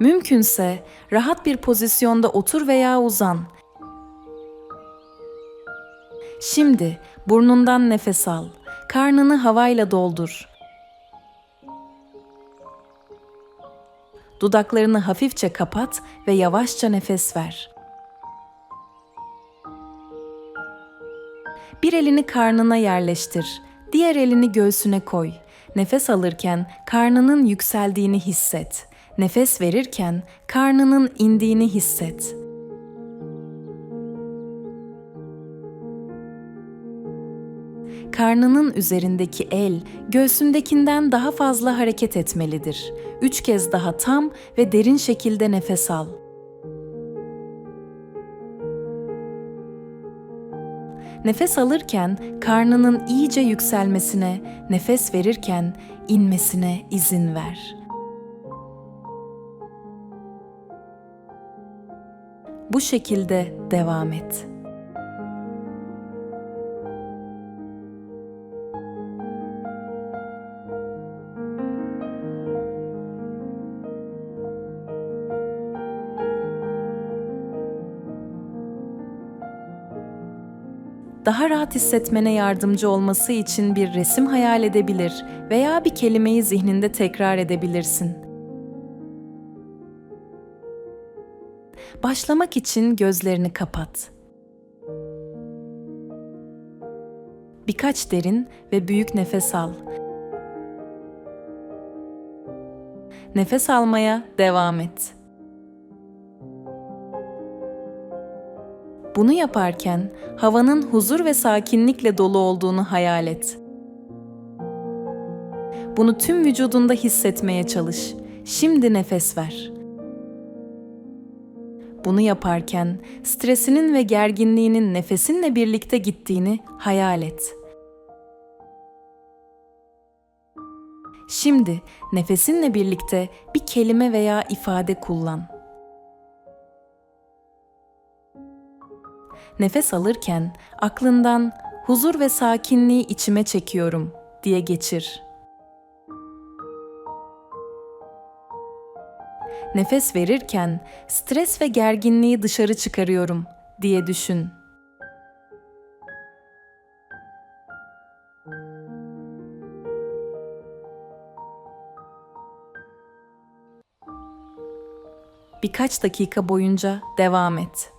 Mümkünse rahat bir pozisyonda otur veya uzan. Şimdi burnundan nefes al. Karnını havayla doldur. Dudaklarını hafifçe kapat ve yavaşça nefes ver. Bir elini karnına yerleştir. Diğer elini göğsüne koy. Nefes alırken karnının yükseldiğini hisset. Nefes verirken karnının indiğini hisset. Karnının üzerindeki el göğsündekinden daha fazla hareket etmelidir. Üç kez daha tam ve derin şekilde nefes al. Nefes alırken karnının iyice yükselmesine, nefes verirken inmesine izin ver. Bu şekilde devam et. Daha rahat hissetmene yardımcı olması için bir resim hayal edebilir veya bir kelimeyi zihninde tekrar edebilirsin. Başlamak için gözlerini kapat. Birkaç derin ve büyük nefes al. Nefes almaya devam et. Bunu yaparken havanın huzur ve sakinlikle dolu olduğunu hayal et. Bunu tüm vücudunda hissetmeye çalış. Şimdi nefes ver. Bunu yaparken stresinin ve gerginliğinin nefesinle birlikte gittiğini hayal et. Şimdi nefesinle birlikte bir kelime veya ifade kullan. Nefes alırken aklından huzur ve sakinliği içime çekiyorum diye geçir. Nefes verirken stres ve gerginliği dışarı çıkarıyorum diye düşün. Birkaç dakika boyunca devam et.